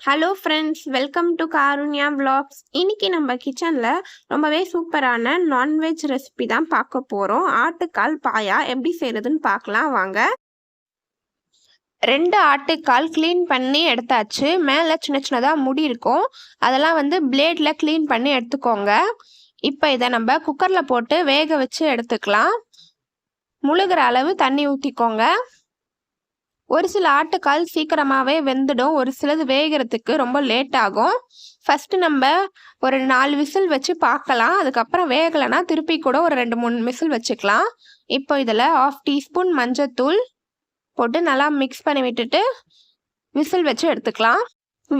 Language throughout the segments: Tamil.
Hello friends welcome to Karunya vlogs இன்னைக்கு நம்ம கிச்சனில் ரொம்பவே சூப்பரான நான்வெஜ் ரெசிபி தான் பார்க்க போகிறோம் ஆட்டுக்கால் பாயா எப்படி செய்கிறதுன்னு பார்க்கலாம். வாங்க. ரெண்டு ஆட்டுக்கால் க்ளீன் பண்ணி எடுத்தாச்சு. மேலே சின்ன சின்னதாக முடி இருக்கும். அதெல்லாம் வந்து பிளேடில் க்ளீன் பண்ணி எடுத்துக்கோங்க. இப்போ இதை நம்ம குக்கரில் போட்டு வேக வச்சு எடுத்துக்கலாம். முழுகிற அளவு தண்ணி ஊற்றிக்கோங்க ஒரு சில ஆட்டுக்கால் சீக்கிரமாகவே வெந்துடும். ஒரு சிலது வேகிறதுக்கு ரொம்ப லேட் ஆகும். ஃபஸ்ட்டு நம்ம ஒரு நாலு விசில் வச்சு பார்க்கலாம். அதுக்கப்புறம் வேகலைன்னா திருப்பி கூட ஒரு ரெண்டு மூணு விசில் வச்சுக்கலாம். இப்போ இதில் ஆஃப் டீஸ்பூன் மஞ்சத்தூள் போட்டு நல்லா மிக்ஸ் பண்ணி விட்டுட்டு விசில் வச்சு எடுத்துக்கலாம்.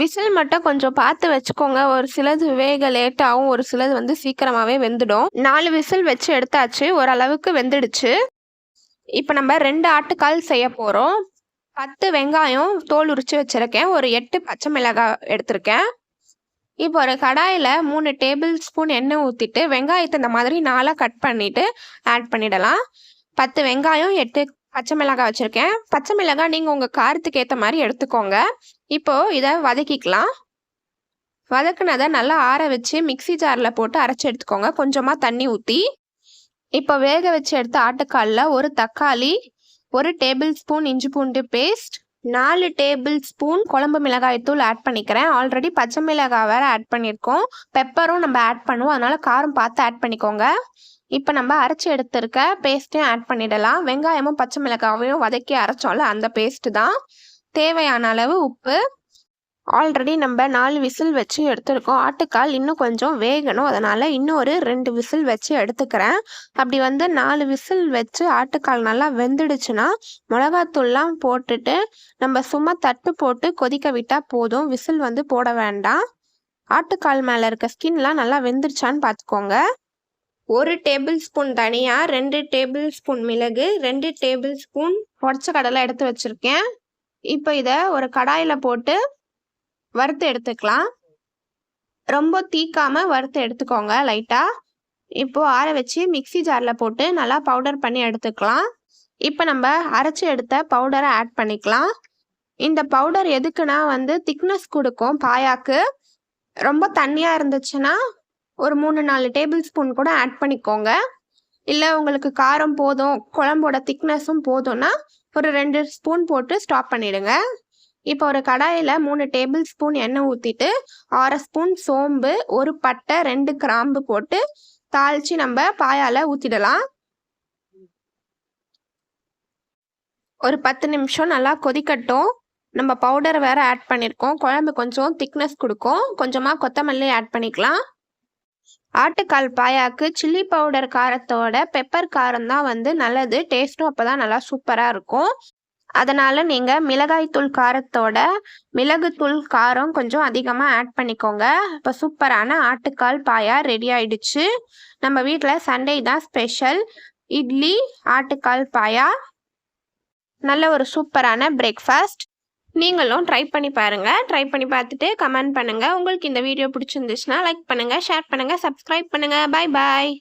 விசில் மட்டும் கொஞ்சம் பார்த்து வச்சுக்கோங்க. ஒரு சிலது வேக லேட்டாகவும் ஒரு சிலது வந்து சீக்கிரமாகவே வெந்துடும். நாலு விசில் வச்சு எடுத்தாச்சு. ஓரளவுக்கு வெந்துடுச்சு. இப்போ நம்ம ரெண்டு ஆட்டுக்கால் செய்ய போகிறோம் பத்து வெங்காயம் தோல் உரிச்சு வச்சுருக்கேன். ஒரு எட்டு பச்சை மிளகாய் எடுத்திருக்கேன். இப்போ ஒரு கடாயில் மூணு டேபிள் ஸ்பூன் எண்ணெய் ஊற்றிட்டு வெங்காயத்தை இந்த மாதிரி நாளாக கட் பண்ணிவிட்டு ஆட் பண்ணிடலாம். பத்து வெங்காயம் எட்டு பச்சை மிளகாய் வச்சுருக்கேன். பச்சை மிளகாய் நீங்கள் உங்கள் காரத்துக்கு ஏற்ற மாதிரி எடுத்துக்கோங்க. இப்போது இதை வதக்கிக்கலாம். வதக்குனதை நல்லா ஆற வச்சு மிக்சி ஜாரில் போட்டு அரைச்சி எடுத்துக்கோங்க. கொஞ்சமாக தண்ணி ஊற்றி இப்போ வேக வச்சு எடுத்த ஆட்டுக்காலில் ஒரு தக்காளி ஒரு டேபிள் ஸ்பூன் இஞ்சி பூண்டு பேஸ்ட் நாலு டேபிள் ஸ்பூன் குழம்பு மிளகாய் தூள் ஆட் பண்ணிக்கிறேன். ஆல்ரெடி பச்சை மிளகாய் வேறு ஆட் பண்ணியிருக்கோம். பெப்பரும் நம்ம ஆட் பண்ணுவோம். அதனால் காரம் பார்த்து ஆட் பண்ணிக்கோங்க. இப்போ நம்ம அரைச்சி எடுத்திருக்க பேஸ்ட்டையும் ஆட் பண்ணிடலாம். வெங்காயமும் பச்சை மிளகாவையும் வதக்கி அரைச்சோம்ல அந்த பேஸ்ட்டு தான். தேவையான அளவு உப்பு ஆல்ரெடி நம்ம நாலு விசில் வச்சு எடுத்துருக்கோம். ஆட்டுக்கால் இன்னும் கொஞ்சம் வேகணும். அதனால் இன்னும் ஒரு ரெண்டு விசில் வச்சு எடுத்துக்கிறேன். அப்படி வந்து நாலு விசில் வச்சு ஆட்டுக்கால் நல்லா வெந்துடுச்சுன்னா மிளகாத்தூள்லாம் போட்டுட்டு நம்ம சும்மா தட்டு போட்டு கொதிக்க விட்டால் போதும். விசில் வந்து போட வேண்டாம். ஆட்டுக்கால் மேலே இருக்க ஸ்கின்லாம் நல்லா வெந்துருச்சான்னு பார்த்துக்கோங்க. ஒரு டேபிள் ஸ்பூன் தனியாக ரெண்டு டேபிள் ஸ்பூன் மிளகு ரெண்டு டேபிள் ஸ்பூன் உடச்ச கடலை எடுத்து வச்சுருக்கேன். இப்போ இதை ஒரு கடாயில் போட்டு வறுத்து எடுத்துக்கலாம். ரொம்ப தீக்காம வறுத்து எடுத்துக்கோங்க லைட்டாக இப்போது ஆற வச்சு மிக்சி ஜாரில் போட்டு நல்லா பவுடர் பண்ணி எடுத்துக்கலாம். இப்போ நம்ம அரைச்சி எடுத்த பவுடரை ஆட் பண்ணிக்கலாம். இந்த பவுடர் எதுக்குன்னா வந்து திக்னஸ் கொடுக்கும் பாயாக்கு. ரொம்ப தண்ணியாக இருந்துச்சுன்னா ஒரு மூணு நாலு டேபிள் ஸ்பூன் கூட ஆட் பண்ணிக்கோங்க. இல்லை உங்களுக்கு காரம் போதும் குழம்போட திக்னஸும் போதும்னா ஒரு ரெண்டு ஸ்பூன் போட்டு ஸ்டாப் பண்ணிடுங்க. இப்போ ஒரு கடாயில் மூணு டேபிள் ஸ்பூன் எண்ணெய் ஊற்றிட்டு அரை ஸ்பூன் சோம்பு ஒரு பட்டை ரெண்டு கிராம்பு போட்டு தாளித்து நம்ம பாயால் ஊற்றிடலாம் ஒரு பத்து நிமிஷம் நல்லா கொதிக்கட்டும். நம்ம பவுடர் வேறு ஆட் பண்ணியிருக்கோம் குழம்பு கொஞ்சம் திக்னஸ் கொடுக்கும். கொஞ்சமாக கொத்தமல்லி ஆட் பண்ணிக்கலாம். ஆட்டுக்கால் பாயாக்கு சில்லி பவுடர் காரத்தோட பெப்பர் காரம் தான் வந்து நல்லது. டேஸ்ட்டும் அப்போ தான் நல்லா சூப்பராக இருக்கும். அதனால் நீங்கள் மிளகாய்த்தூள் காரத்தோட மிளகுத்தூள் காரம் கொஞ்சம் அதிகமாக ஆட் பண்ணிக்கோங்க. இப்போ சூப்பரான ஆட்டுக்கால் பாயா ரெடி ஆயிடுச்சு. நம்ம வீட்டில் சண்டே தான் ஸ்பெஷல் இட்லி ஆட்டுக்கால் பாயா நல்ல ஒரு சூப்பரான பிரேக்ஃபாஸ்ட் நீங்களும் ட்ரை பண்ணி பாருங்கள் ட்ரை பண்ணி பார்த்துட்டு கமெண்ட் பண்ணுங்கள் உங்களுக்கு இந்த வீடியோ பிடிச்சிருந்துச்சுன்னா லைக் பண்ணுங்கள் ஷேர் பண்ணுங்கள் சப்ஸ்கிரைப் பண்ணுங்கள் பாய் பாய்